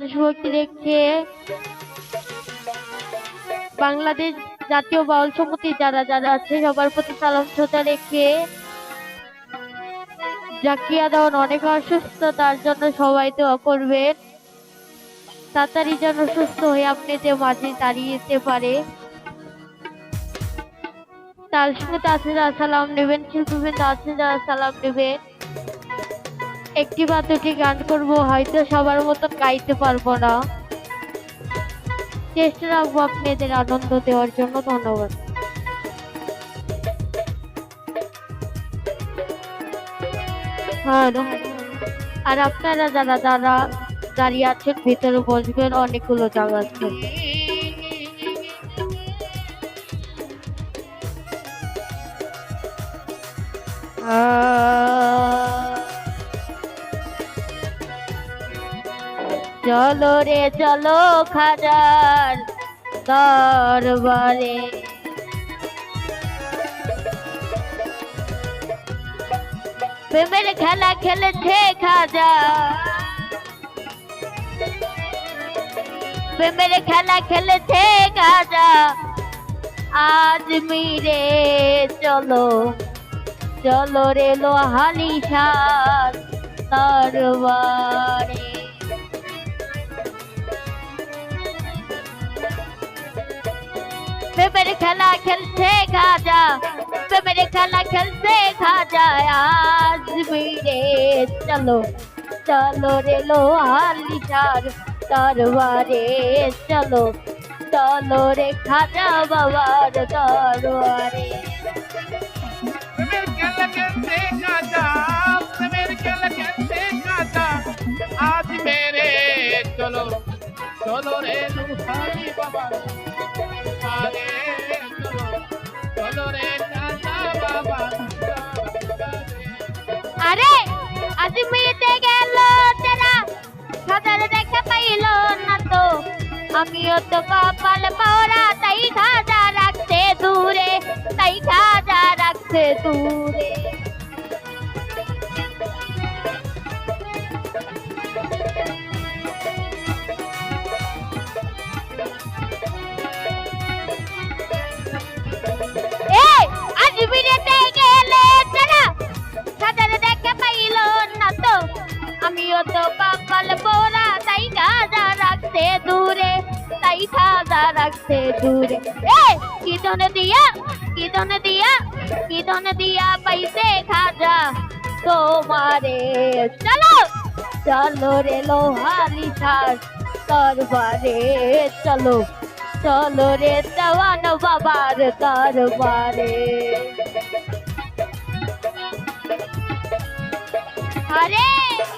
দেশভক্তি রেখে বাংলাদেশ জাতীয় বাউল সমিতি যারা যারা আছে, সবার প্রতি সালাম শ্রদ্ধা রেখে জাকিয়া দেওয়ান অনেক অসুস্থ, তার জন্য সবাই দোয়া করবেন। তাড়াতাড়ি যেন সুস্থ হয়ে আপনি যে মাঝে দাঁড়িয়ে যেতে পারে। তার সঙ্গে যারা সালাম নেবেন শিল্পীবৃন্দ আছে, যারা সালাম নেবেন। একটি বা দুটি গান করব, হয়তো সবার মতন গাইতে পারব না। চেষ্টা রাখব আপনাদের আনন্দ দেওয়ার জন্য, ধন্যবাদ। আর আপনারা যারা যারা দাঁড়িয়ে আছেন, ভিতরে বসবেন, অনেকগুলো জায়গা আছে। চলো রে, চলো খাজার দরবারে। প্রেমের খেলা খেলেছে খাজা। প্রেমের খেলা খেলেছে খাজা। আজ মিরে চলো চলো রে লোহালি সার দরবারে। প্রেমের খেলা খেলছে খাজা প্রেমের খেলা খেলছে খাজা আজ মিরে চলো চলো রে লোহালি সার তরবারে চলো চলো রে খাজা বাবার দরবারে। আরে, আজ মিলতে গেল তারা। খাজার দেখা পাইল না তো। আমিও তো কপাল পাওরা, তাই খাজা রাখছে দূরে, তাই খাজা রাখছে দূরে। খাজা রাখতে দূরে এ কি ধনে দিয়া কি ধনে দিয়া কি ধনে দিয়া পাইছে খাজা তোমারে চলো চলো রে লোহালি সার দরবারে চলো চলো রে দেওয়ান বাবার দরবারে আরে চলো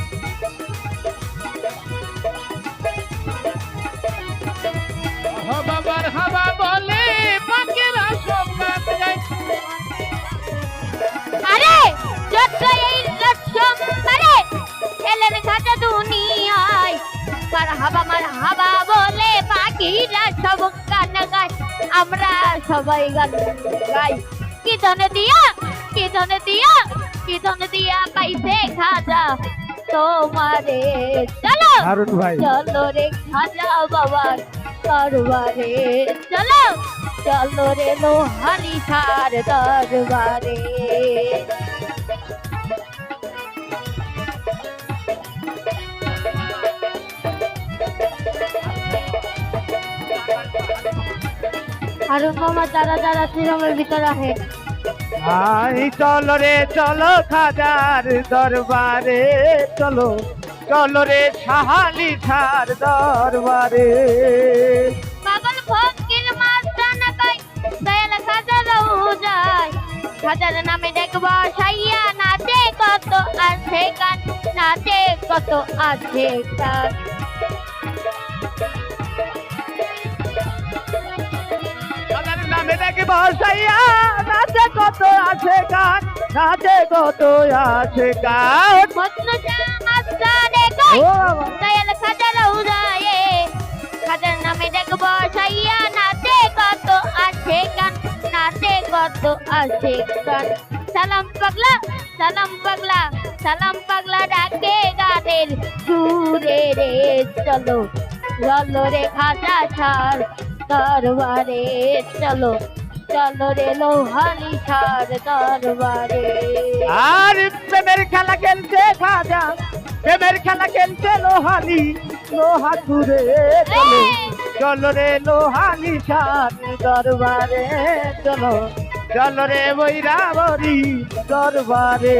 খাজা দুনিয়ায়। মারহাবা মারহাবা বলে পাখিরা সব গান গায়। আমরা সবাই গান গাই। কি ধনে দিয়া কি ধনে দিয়া কি ধনে দিয়া পাইছে খাজা? তোমারে চলো চলো রে খাজা বাবার দরবারে। চলো চলো রে লোহালি সার দরবারে। হারুন মামা যারা যারা শ্রীরামের ভিতরে আহে আই চলো রে চলো খাজার দরবারে চলো চলো রে সাহালি ছার দরবারে। পাগল ফকির মাস্তানা কই দয়াল খাজা রহু যায় খাজার নামে দেখব সাইয়া নাচে কত আছে গান নাচে কত আছে গান। বসাইয়া? নাচে কত আছে গান নাচে কত আছে গান। দয়াল খাজার খাজার নামে নাচে কত আছে গান নাচে কত আছে গান। সালাম পাগলা সালাম পাগলা সালাম পাগলা ডাকে গানের সুরে রে চলো চলো রে খাজা ছাড়। দরবারে চলো চলো রে লোহালি ছাড় দরবারে। আর প্রেমের খেলা খেলছে খাজা প্রেমের খেলা খেলছে লোহালি লোহা ঘুরে চলো। চলো রে লোহালি দরবারে চলো। চলো রে বৈরাবরি দরবারে।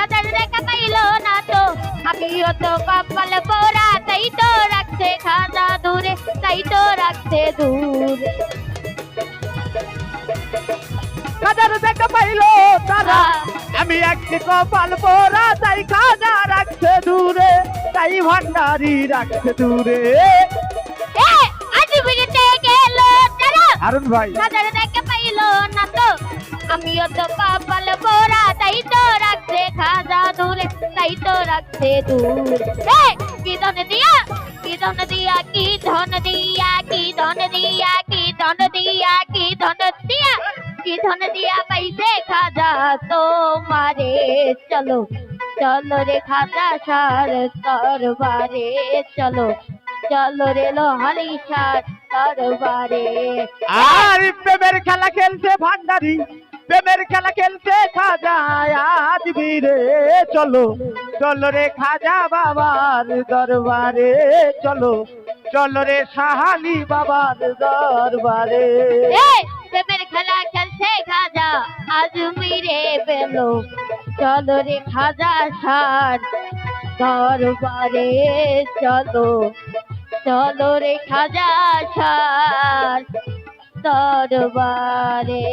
সাদার দেখা পাইল না তো। আমিও তো কপাল পোড়া তাই তো রাখছে খাজা দূরে তাই তো রাখছে দূরে খাজার দেখা পাইলো তারা। আমি একটি কপাল পোরা তাই খাজা রাখছে দূরে তাই ভান্ডারি রাখছে দূরে। হারুন ভাই। সাদার দেখা পাইল না তো। আমিও তো কপাল পোড়া তাই তো রাখছে খাজা দূরে তাই তো রাখছে দূরে কি ধন দিয়া, কি ধন দিয়া, কি ধন দিয়া, কি ধন দিয়া, কি ধন দিয়া, কি ধন দিয়া, কি ধন দিয়া পাইছে খাজা তোমারে। চলো চলো রে খাজা সার দরবারে, চলো চলো রে লোহালি সার দরবারে। আর প্রেমের খেলা খেলছে ভান্ডারি। প্রেমের খেলা খেলছে খাজা, আজ বীরে চলো। চলো রে খাজা বাবার দরবারে, চলো। চলো রে সাহালি বাবার দরবারে। প্রেমের খেলা খেলছে খাজা, আজ আজমিরে পেল। চলো রে খাজা সার দরবারে, চলো। চলো রে খাজা সার দরবারে।